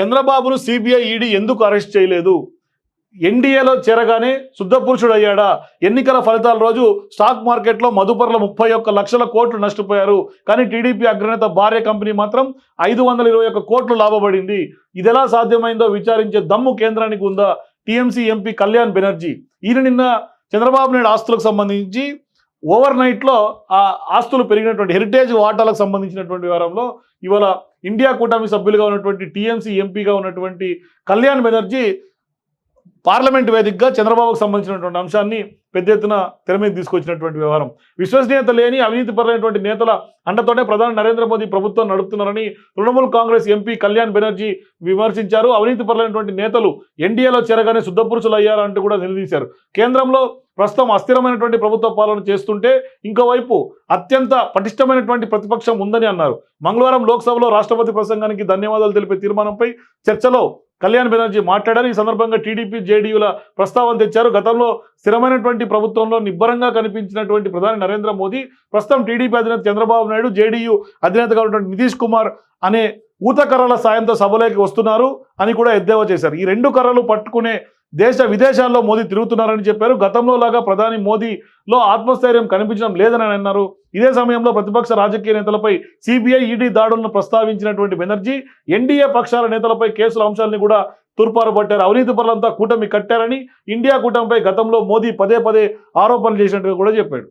చంద్రబాబును CBI ED ఎందుకు arrest చేయలేదు? ఎన్డీఏలో చేరగానే శుద్ధపురుషుడు అయ్యాడా? ఎన్నికల ఫలితాల రోజు స్టాక్ మార్కెట్లో మదుపర్ల ముప్పై ఒక్క లక్షల కోట్లు నష్టపోయారు. కానీ టీడీపీ అగ్రనేత భార్య కంపెనీ మాత్రం ఐదు వందల ఇరవై ఒక్క కోట్లు లాభపడింది. ఇది ఎలా సాధ్యమైందో విచారించే దమ్ము కేంద్రానికి ఉందా? TMC MP Kalyan Banerjee. ఈయన నిన్న చంద్రబాబు నాయుడు ఆస్తులకు సంబంధించి ఓవర్ నైట్లో ఆ ఆస్తులు పెరిగినటువంటి హెరిటేజ్ వాటాలకు సంబంధించినటువంటి వ్యవహారంలో ఇవాళ ఇండియా కూటమి సభ్యులుగా ఉన్నటువంటి టీఎంసీ ఎంపీగా ఉన్నటువంటి కళ్యాణ్ బెనర్జీ పార్లమెంట్ వేదికగా చంద్రబాబుకు సంబంధించినటువంటి అంశాన్ని పెద్ద ఎత్తున తెర మీద తీసుకొచ్చినటువంటి వ్యవహారం. విశ్వసనీయత లేని అవినీతిపరమైనటువంటి నేతల అండతోనే ప్రధాని నరేంద్ర మోదీ ప్రభుత్వం నడుపుతున్నారని తృణమూల్ కాంగ్రెస్ ఎంపీ కళ్యాణ్ బెనర్జీ విమర్శించారు. అవినీతిపరమైనటువంటి నేతలు ఎన్డీఏలో చేరగానే శుద్ధపురుషులు అయ్యారంటూ కూడా నిలదీశారు. కేంద్రంలో ప్రస్తుతం అస్థిరమైనటువంటి ప్రభుత్వ పాలన చేస్తుంటే ఇంకోవైపు అత్యంత పటిష్టమైనటువంటి ప్రతిపక్షం ఉందని అన్నారు. మంగళవారం లోక్సభలో రాష్ట్రపతి ప్రసంగానికి ధన్యవాదాలు తెలిపే తీర్మానంపై చర్చలో కళ్యాణ్ బెనర్జీ మాట్లాడారు. ఈ సందర్భంగా టీడీపీ జేడీయూల ప్రస్తావన తెచ్చారు. గతంలో స్థిరమైనటువంటి ప్రభుత్వంలో నిబ్బరంగా కనిపించినటువంటి ప్రధాని నరేంద్ర మోదీ ప్రస్తుతం టీడీపీ అధినేత చంద్రబాబు నాయుడు జేడీయూ అధినేతగా ఉన్నటువంటి నితీష్ కుమార్ అనే ఊత కర్రల సాయంతో సభలోకి వస్తున్నారు అని కూడా ఎద్దేవా చేశారు. ఈ రెండు కర్రలు పట్టుకునే దేశ విదేశాల్లో మోదీ తిరుగుతున్నారని చెప్పారు. గతంలో లాగా ప్రధాని మోదీలో ఆత్మస్థైర్యం కనిపించడం లేదని అన్నారు. ఇదే సమయంలో ప్రతిపక్ష రాజకీయ నేతలపై సిబిఐ ఈడీ దాడులను ప్రస్తావించినటువంటి బెనర్జీ ఎన్డీఏ పక్షాల నేతలపై కేసుల అంశాలని కూడా తూర్పారు పట్టారు. అవినీతి పరులంతా కూటమి కట్టారని ఇండియా కూటమిపై గతంలో మోదీ పదే పదే ఆరోపణలు చేసినట్టుగా కూడా చెప్పాడు.